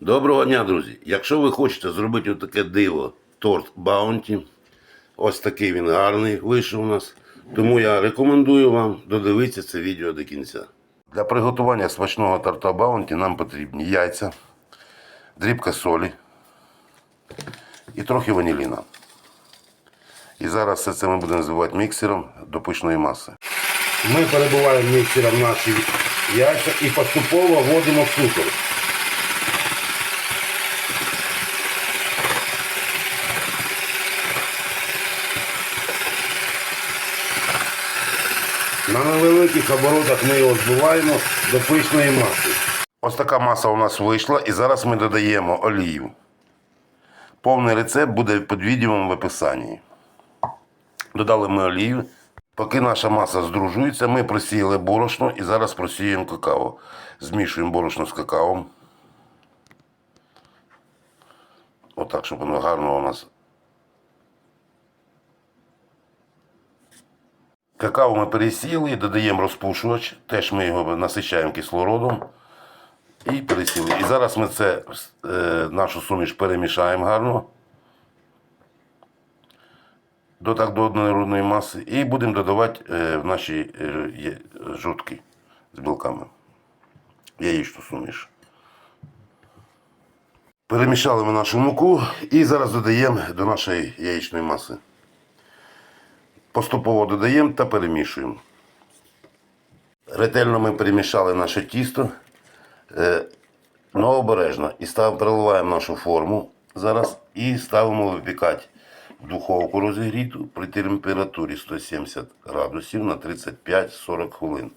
Доброго дня, друзі! Якщо ви хочете зробити таке диво, торт Баунті, ось такий він гарний вийшов у нас. Тому я рекомендую вам додивитися це відео до кінця. Для приготування смачного торта Баунті нам потрібні яйця, дрібка солі і трохи ваніліна. І зараз все це ми будемо збивати міксером до пишної маси. Ми перебуваємо міксером наші яйця і поступово вводимо цукор. На невеликих оборотах ми його збиваємо до пишної маси. Ось така маса у нас вийшла, і зараз ми додаємо олію. Повний рецепт буде під відео в описанні. Додали ми олію. Поки наша маса здружується, ми просіяли борошно і зараз просіюємо какао. Змішуємо борошно з какао. Отак, щоб воно гарно у нас Какао ми пересіли додаємо розпушувач. Теж ми його насичаємо кислородом і пересіли. І зараз ми це, е, нашу суміш перемішаємо гарно до так до однородної маси. І будемо додавати е, в наші е, жовтки з білками. Яєчну суміш. Перемішали ми нашу муку і зараз додаємо до нашої яєчної маси. Поступово додаємо та перемішуємо. Ретельно ми перемішали наше тісто, е, но обережно. І став, нашу форму зараз і ставимо випікати духовку розігріту при температурі 170 градусів на 35-40 хвилин.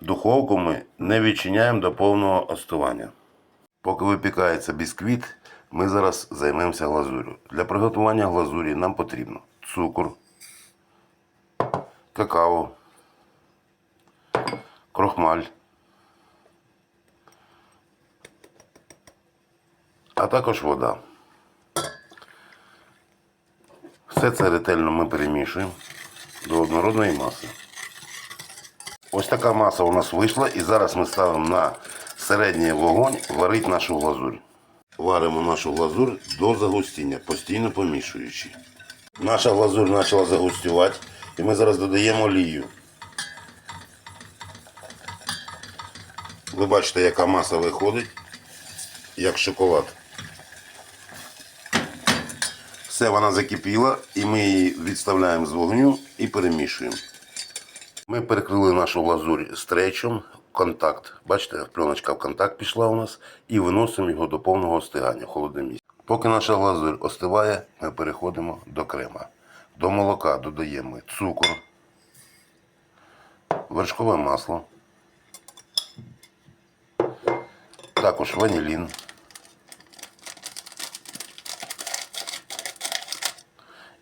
Духовку ми не відчиняємо до повного остування. Поки випікається бісквіт, ми зараз займемося глазур'ю. Для приготування глазурі нам потрібно цукор, какао, крохмаль, а також вода. Все це ретельно ми перемішуємо до однородної маси. Ось така маса у нас вийшла і зараз ми ставимо на середній вогонь варити нашу глазурь. Варимо нашу глазурь до загустіння, постійно помішуючи. Наша глазурь почала загустювати і ми зараз додаємо олію. Ви бачите, яка маса виходить, як шоколад. Все, вона закипіла і ми її відставляємо з вогню і перемішуємо. Ми перекрили нашу глазурь стречом, контакт. Бачите, пленочка в контакт пішла у нас і виносимо його до повного остигання в холодне місце. Поки наша глазурь остиває, ми переходимо до крема. До молока додаємо цукор, вершкове масло, також ванілін.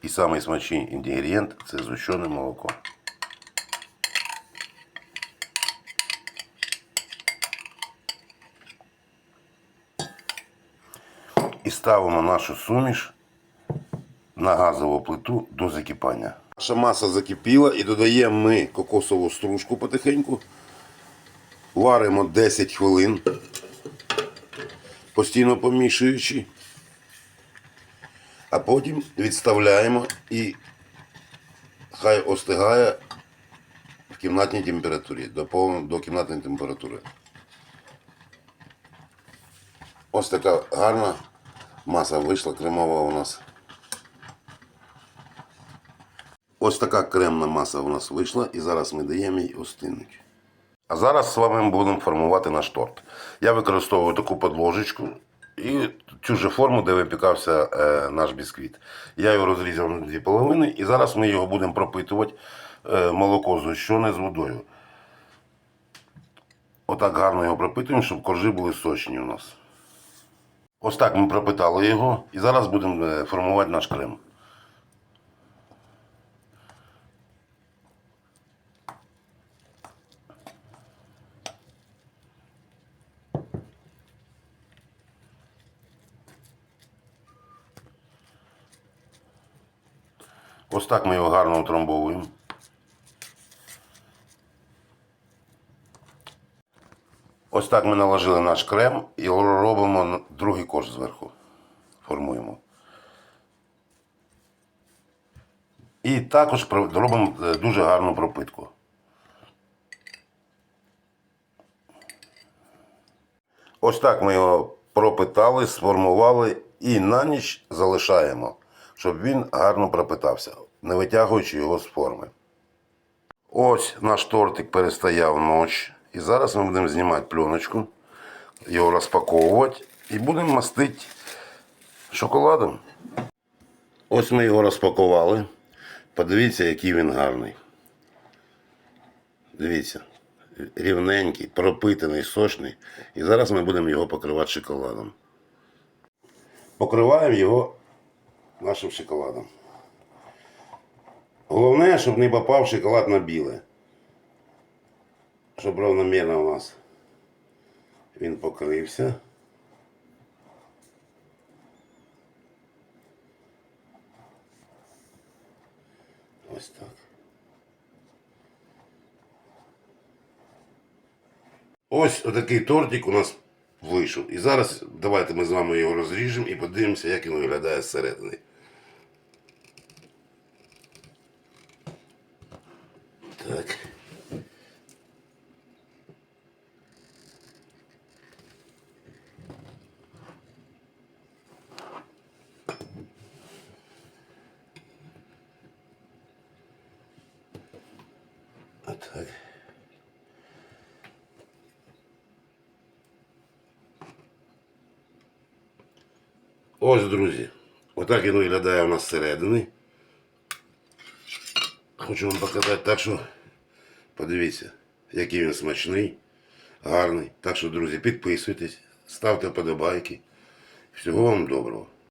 І самий смачний інгредієнт це згущене молоко. І ставимо нашу суміш на газову плиту до закипання. Наша маса закипіла і додаємо ми кокосову стружку потихеньку. Варимо 10 хвилин, постійно помішуючи. А потім відставляємо і хай остигає в кімнатній температурі, до, до кімнатної температури. Ось така гарна маса вийшла кремова у нас. Ось така кремна маса у нас вийшла і зараз ми даємо їй остинути. А зараз з вами будемо формувати наш торт. Я використовую таку подложечку і цю же форму, де випікався е, наш бісквіт. Я його розрізав на дві половини і зараз ми його будемо пропитувати е, молоко згущене з водою. Отак гарно його пропитуємо, щоб коржі були сочні у нас. Ось так ми пропитали його і зараз будемо е, формувати наш крем. Ось так ми його гарно утрамбовуємо. Ось так ми наложили наш крем і робимо другий корж зверху. Формуємо. І також робимо е, дуже гарну пропитку. Ось так ми його пропитали, сформували і на ніч залишаємо, щоб він гарно пропитався, не витягуючи його з форми. Ось наш тортик перестояв ніч. І зараз ми будемо знімати пленочку, його розпаковувати і будемо мастити шоколадом. Ось ми його розпакували. Подивіться, який він гарний. Дивіться, рівненький, пропитаний, сочний. І зараз ми будемо його покривати шоколадом. Покриваємо його нашим шоколадом. Головне, щоб не попав шоколад на біле. Щоб равномірно у нас він покрився. Ось так. Ось отакий тортик у нас вийшов. І зараз давайте ми з вами його розріжемо і подивимося, як він виглядає зсередини. Отак. Ось, друзі. Отак він виглядає у нас зсередини. Хочу вам показати так, що подивіться, який він смачний, гарний. Так що, друзі, підписуйтесь, ставте вподобайки. Всього вам доброго.